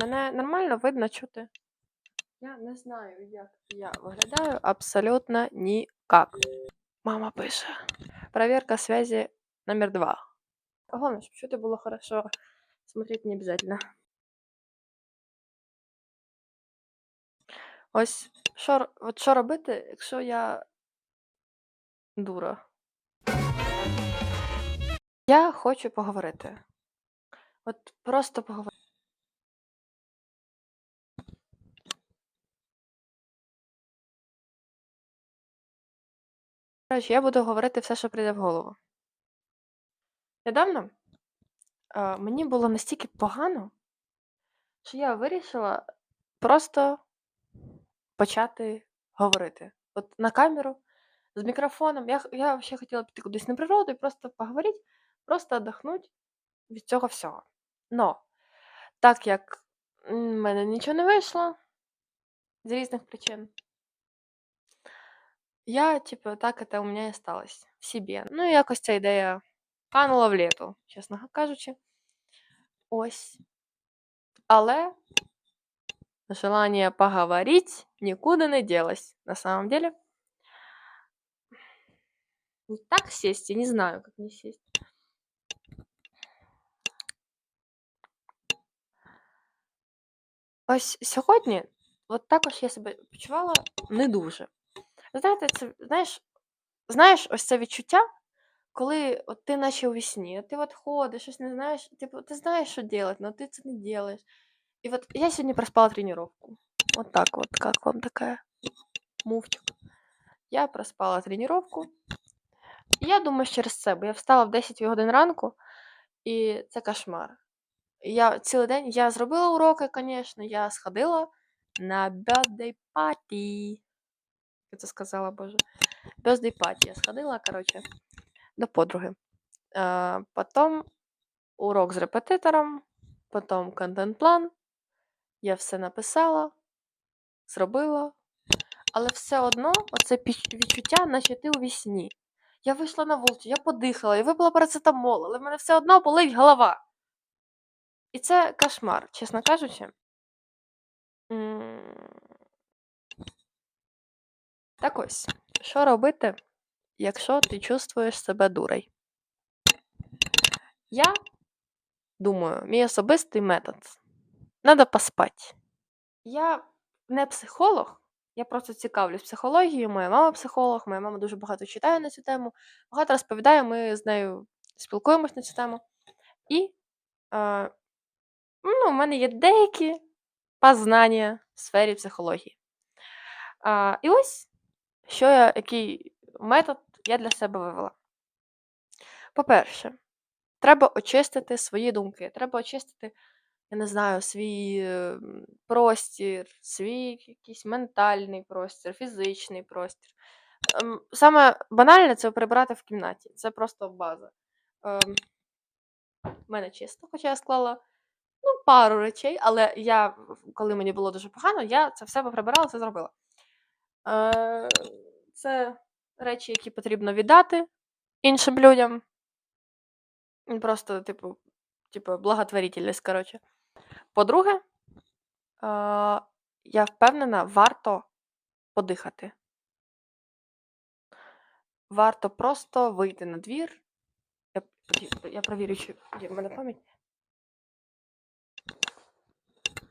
Мене нормально видно чути? Я не знаю, як я виглядаю абсолютно ніяк. Мама пише. Проверка связи номер два. Главное, щоб чути було хорошо. Смотреть не обязательно. Ось що, от що робити, якщо я дура? Я хочу поговорити. От просто поговорити. Коротше, я буду говорити все, що прийде в голову. Недавно е, мені було настільки погано, що я вирішила просто почати говорити. От на камеру, з мікрофоном. Я, я ще хотіла піти кудись на природу і просто поговорити, просто віддохнути від цього всього. Но так як в мене нічого не вийшло з різних причин, я, типу, так это у мене і сталося в собі. Ну, якось ця ідея канула в літу, чесно кажучи. Ось. Але желание поговорить никуда не делось. На самом деле. Так сесть, я не знаю, как не сесть. Ось сьогодні, от також я себе почувала не дуже. Ви Знаєте, це, знаєш, знаєш, ось це відчуття, коли от ти наче у вісні, ти от ходиш, щось не знаєш, типу, ти знаєш, що робити, але ти це не робиш. І от я сьогодні проспала тренировку. Вот так вот, как вам такая мувчик. Я проспала тренировку. І я думаю, через це, бо я встала в 10 годин ранку, і це кошмар. Я цілий день я зробила уроки, звісно, я сходила на birthday party. Це сказала, боже. Birthday party я сходила, коротше, до подруги. А, потім урок з репетитором, потім контент-план. Я все написала, зробила. Але все одно оце відчуття, наче ти у вісні. Я вийшла на вулицю, я подихала, я випила парацетамол, але в мене все одно болить голова. І це кошмар, чесно кажучи. Так ось, що робити, якщо ти чувствуєш себе дурой? Я думаю, мій особистий метод. Надо поспати. Я не психолог, я просто цікавлюсь психологією. Моя мама психолог, моя мама дуже багато читає на цю тему, багато розповідає, ми з нею спілкуємось на цю тему. І е, ну, у мене є деякі познання в сфері психології. А, і ось що я, який метод я для себе вивела. По-перше, треба очистити свої думки, треба очистити, я не знаю, свій е, простір, свій якийсь ментальний простір, фізичний простір. Ем, Саме банальне це прибирати в кімнаті. Це просто база. Ем, в мене чисто, хоча я склала ну, пару речей, але я, коли мені було дуже погано, я це все поприбирала, це зробила. Е, Це речі, які потрібно віддати іншим людям. Просто, типу, типу, благотворительність, коротше. По-друге, е, я впевнена, варто подихати. Варто просто вийти на двір. Я, я провірю, чи є в мене пам'ять.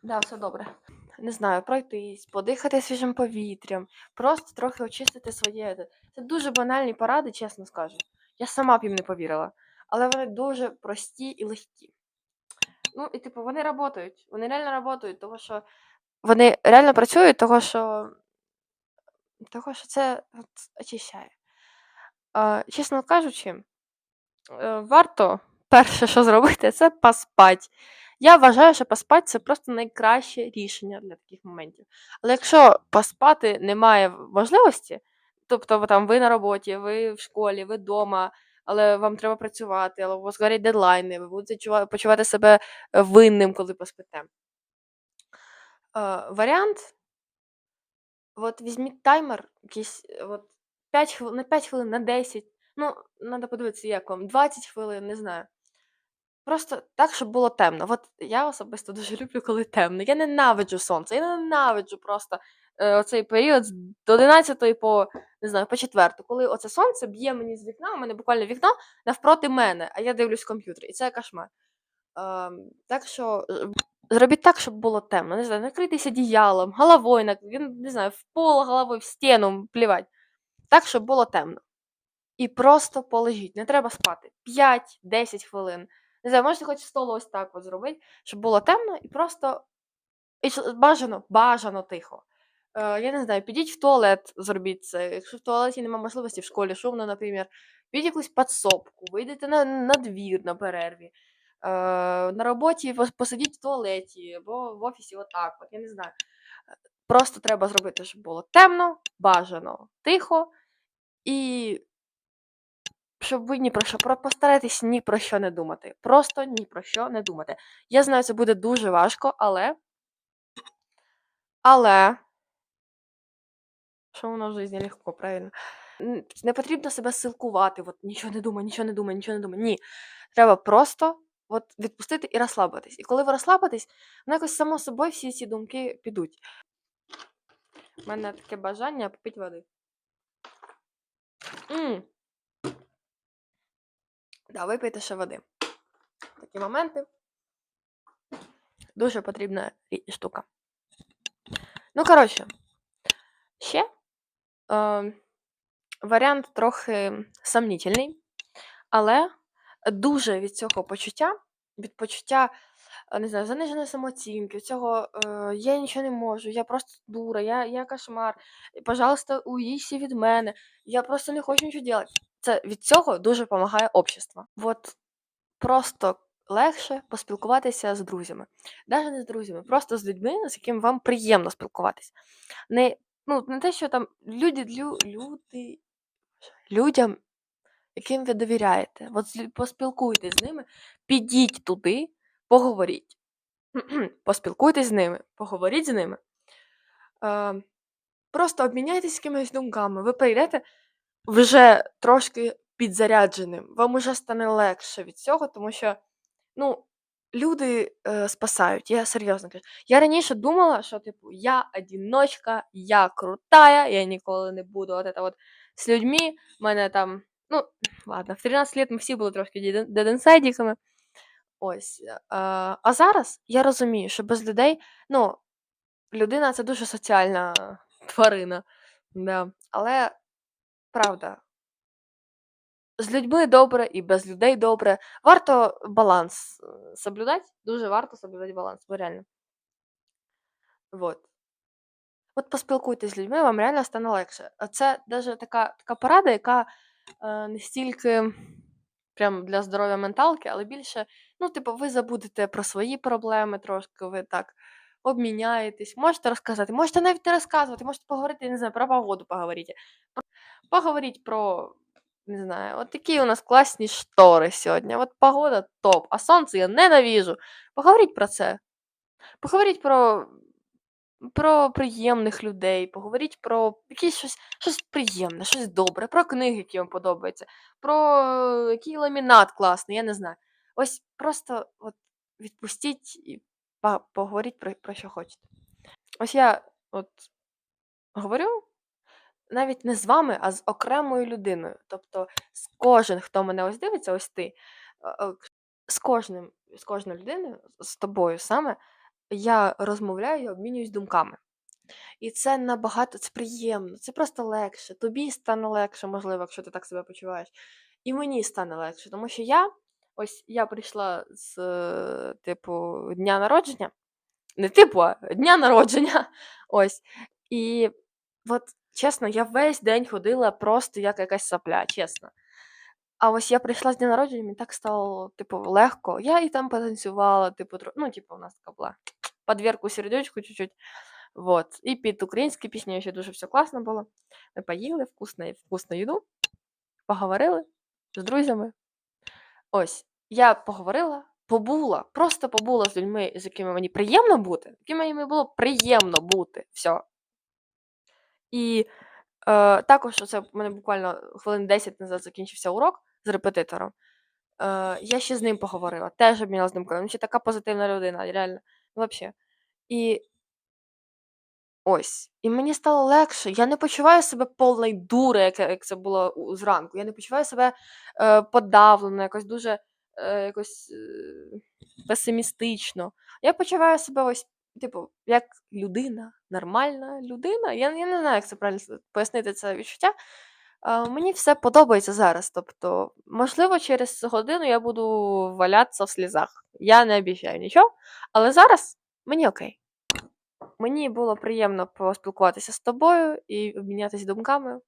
Да, все добре. Не знаю, пройтись, подихати свіжим повітрям, просто трохи очистити своє. Це дуже банальні поради, чесно скажу. Я сама б їм не повірила. Але вони дуже прості і легкі. Ну, і типу, вони працюють. Вони реально працюють, тому що вони реально працюють, того що, того, що це очищає. Чесно кажучи, е, варто перше, що зробити, це поспати. Я вважаю, що поспати це просто найкраще рішення для таких моментів. Але якщо поспати немає можливості, тобто там ви на роботі, ви в школі, ви вдома, але вам треба працювати, але у вас горять дедлайни, ви будете почувати себе винним, коли поспите. Е, варіант От візьміть таймер, якийсь, от 5 хвилин, на 5 хвилин, на 10. Ну, треба подивитися, як вам. 20 хвилин, не знаю. Просто так, щоб було темно. От я особисто дуже люблю, коли темно. Я ненавиджу сонце. Я ненавиджу просто е, оцей період з 11 по не знаю, по 4, коли оце сонце б'є мені з вікна, у мене буквально вікно навпроти мене, а я дивлюсь комп'ютер, і це кошмар. Ем, так що е, зробіть так, щоб було темно. Не знаю, накрийтесь одіялом, головою, він, не знаю, в пол головою, в стіну, плівать. Так, щоб було темно. І просто полежіть, не треба спати. 5-10 хвилин. Не знаю, можете хоч стол ось так от зробити, щоб було темно і просто і бажано, бажано тихо. Е, я не знаю, підіть в туалет, зробіть це. Якщо в туалеті немає можливості, в школі шумно, наприклад, підіть якусь підсобку, вийдете на, на двір на перерві. Е, на роботі посидіть в туалеті або в офісі, отак. От, я не знаю. Е, Просто треба зробити, щоб було темно, бажано, тихо, і щоб ви ні про що про постарайтесь ні про що не думати. Просто ні про що не думати. Я знаю, це буде дуже важко, але. Але. Що воно в житті легко, правильно? Не потрібно себе силкувати, от нічого не думай, нічого не думай, нічого не думай. Ні. Треба просто от, відпустити і розслабитись. І коли ви розслабитесь, воно якось само собою всі ці думки підуть. У мене таке бажання попити води. м Да, випийте ще води. Такі моменти. Дуже потрібна штука. Ну, коротше, ще е, варіант трохи сомнітельний, але дуже від цього почуття, від почуття, е, не знаю, заниженої самооцінки, цього е, я нічого не можу, я просто дура, я, я кошмар, пожалуйста, уїжджайте від мене, я просто не хочу нічого робити. Це від цього дуже допомагає общество. От просто легше поспілкуватися з друзями. Навіть не з друзями, просто з людьми, з якими вам приємно спілкуватися. Не, ну, не те, що там люди, лю, люди, людям, яким ви довіряєте. От поспілкуйтесь з ними, підіть туди, поговоріть. Поспілкуйтесь з ними, поговоріть з ними. Е, просто обміняйтесь якимись думками. Ви прийдете вже трошки підзарядженим. Вам уже стане легше від цього, тому що ну, люди е, спасають. Я серйозно кажу. Я раніше думала, що типу я одиночка, я крутая, я ніколи не буду от от з людьми. Мене там, ну, ладно, в 13 років ми всі були трошки деден- деденсайдіками. Ось. е, А зараз я розумію, що без людей, ну, людина це дуже соціальна тварина. Да. Але правда, з людьми добре і без людей добре. Варто баланс е, соблюдати, дуже варто соблюдати баланс, бо реально. Вот. От поспілкуйтесь з людьми, вам реально стане легше. А Це навіть така, така порада, яка е, не стільки прям для здоров'я менталки, але більше, ну, типу, ви забудете про свої проблеми трошки, ви так обміняєтесь, можете розказати, можете навіть не розказувати, можете поговорити, не знаю, про погоду поговорити. Поговоріть про, не знаю, от такі у нас класні штори сьогодні. От погода топ, а сонце я ненавижу. Поговоріть про це. Поговоріть про, про приємних людей, поговоріть про якісь щось, щось приємне, щось добре, про книги, які вам подобаються, про який ламінат класний, я не знаю. Ось просто от відпустіть і поговоріть про, про що хочете. Ось я от говорю навіть не з вами, а з окремою людиною. Тобто з кожен, хто мене ось дивиться, ось ти, е, е, з кожним, з кожною людиною, з тобою саме, я розмовляю і обмінююсь думками. І це набагато це приємно, це просто легше. Тобі стане легше, можливо, якщо ти так себе почуваєш. І мені стане легше, тому що я ось я прийшла з е, типу дня народження, не типу, а дня народження. Ось. І от чесно, я весь день ходила просто як якась сопля, чесно. А ось я прийшла з дня народження, мені так стало, типу, легко. Я і там потанцювала, типу, ну, типу, у нас така була подвірку сердечку чуть-чуть. Вот. І під українські пісні ще дуже все класно було. Ми поїли вкусно, вкусну їду, поговорили з друзями. Ось, я поговорила, побула, просто побула з людьми, з якими мені приємно бути, з якими мені було приємно бути. Все. І е, також це в мене буквально хвилин 10 назад закінчився урок з репетитором. Е, я ще з ним поговорила, теж обмінялась думками. Він ще така позитивна людина, реально. Ну. І ось. І мені стало легше. Я не почуваю себе повною дурою, як, як це було зранку. Я не почуваю себе е, подавлено, якось дуже е, якось е, песимістично. Я почуваю себе ось, типу, як людина, нормальна людина. Я, я не знаю, як це правильно пояснити це відчуття. Мені все подобається зараз. Тобто, можливо, через годину я буду валятися в слізах. Я не обіцяю нічого, але зараз мені окей. Мені було приємно поспілкуватися з тобою і обмінятися думками.